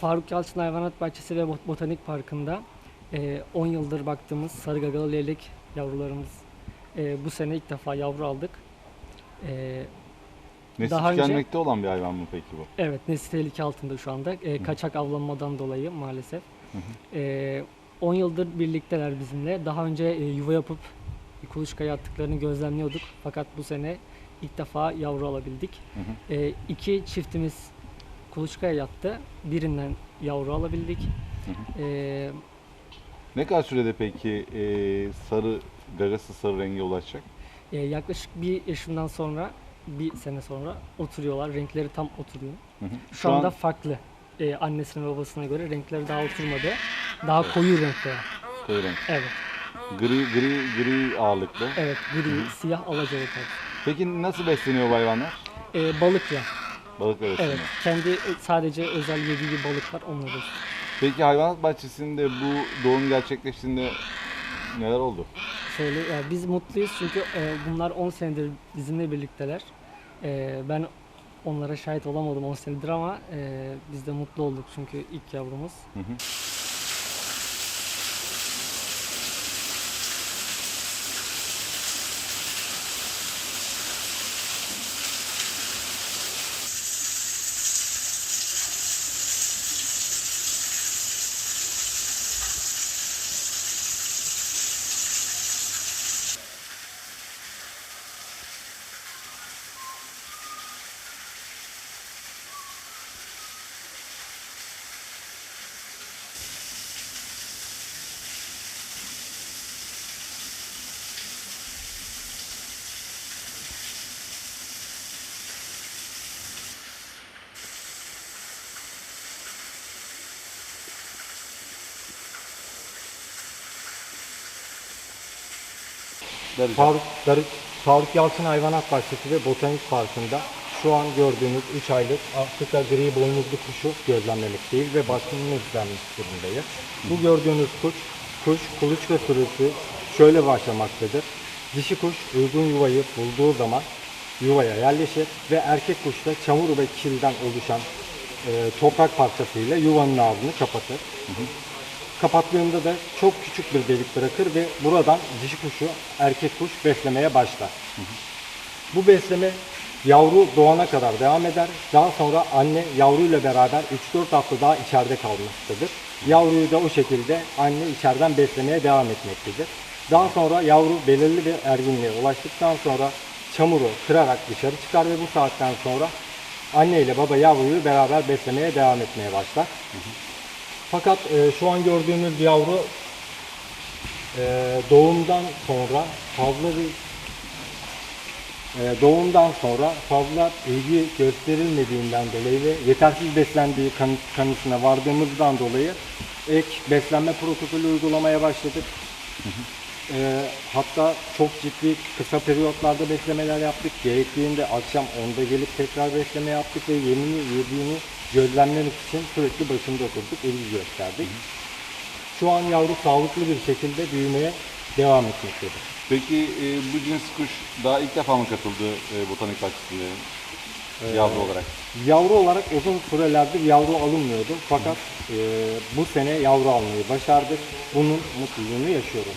Faruk Yalçın Hayvanat Bahçesi ve Bot- Botanik Parkı'nda e, 10 yıldır baktığımız sarı gagalı leylek yavrularımız e, bu sene ilk defa yavru aldık. E, Nesli Daha önce- tükenmekte olan bir hayvan mı peki bu? evet nesli tehlike altında şu anda. E, kaçak avlanmadan dolayı maalesef. E, 10 yıldır birlikteler bizimle. Daha önce e, yuva yapıp kuluçkaya attıklarını gözlemliyorduk. Fakat bu sene ilk defa yavru alabildik. Hı E, iki çiftimiz kuluçkaya yattı. Birinden yavru alabildik. E, Ne kadar sürede peki e, sarı gagası sarı renge ulaşacak? e, yaklaşık bir yaşından sonra, bir sene sonra oturuyorlar. Renkleri tam oturuyor. Hı hı. Şu, anda farklı. E, annesine babasına göre renkleri daha oturmadı. Daha koyu renkte. koyu renk. Evet. Gri gri gri ağırlıklı. Evet. Gri, siyah, alacalı tarz. Peki nasıl besleniyor bu hayvanlar? E, balık besleniyor. Evet. Kendi e, sadece özel yediği balık var. Onları. Peki hayvanat bahçesinde bu doğum gerçekleştiğinde neler oldu? Şöyle, ya biz mutluyuz çünkü e, bunlar 10 senedir bizimle birlikteler. E, ben onlara şahit olamadım 10 senedir ama e, biz de mutlu olduk çünkü ilk yavrumuz. Hı hı. Darıca. Faruk, Darık, Faruk Yalçın Hayvanat Bahçesi ve Botanik Parkı'nda şu an gördüğünüz 3 aylık Afrika gri boynuzlu kuşu gözlemlemekteyiz ve bakımını üstlenmiş durumdayız. Bu gördüğünüz kuş, kuş kuluçka sürüsü şöyle başlamaktadır. Dişi kuş uygun yuvayı bulduğu zaman yuvaya yerleşir ve erkek kuş da çamur ve kilden oluşan e, toprak parçasıyla yuvanın ağzını kapatır. Kapattığında da çok küçük bir delik bırakır ve buradan dişi kuşu erkek kuş beslemeye başlar. Bu besleme yavru doğana kadar devam eder. Daha sonra anne yavruyla beraber 3-4 hafta daha içeride kalmaktadır. Yavruyu da o şekilde anne içeriden beslemeye devam etmektedir. Daha sonra yavru belirli bir erginliğe ulaştıktan sonra çamuru kırarak dışarı çıkar ve bu saatten sonra anne ile baba yavruyu beraber beslemeye devam etmeye başlar. Fakat e, şu an gördüğünüz yavru e, doğumdan sonra fazla bir e, doğumdan sonra fazla ilgi gösterilmediğinden dolayı ve yetersiz beslendiği kanı, kanısına vardığımızdan dolayı ek beslenme protokolü uygulamaya başladık. E, hatta çok ciddi kısa periyotlarda beslemeler yaptık. Gerektiğinde akşam 10'da gelip tekrar besleme yaptık ve yemini yediğini gözlemlemek için sürekli başında oturduk, ilgi gösterdik. Şu an yavru sağlıklı bir şekilde büyümeye devam etmektedir. Peki e, bu cins kuş daha ilk defa mı katıldı e, botanik bahçesinde yavru olarak? Yavru olarak uzun sürelerdir yavru alınmıyordu. Fakat e, bu sene yavru almayı başardık. Bunun mutluluğunu yaşıyorum.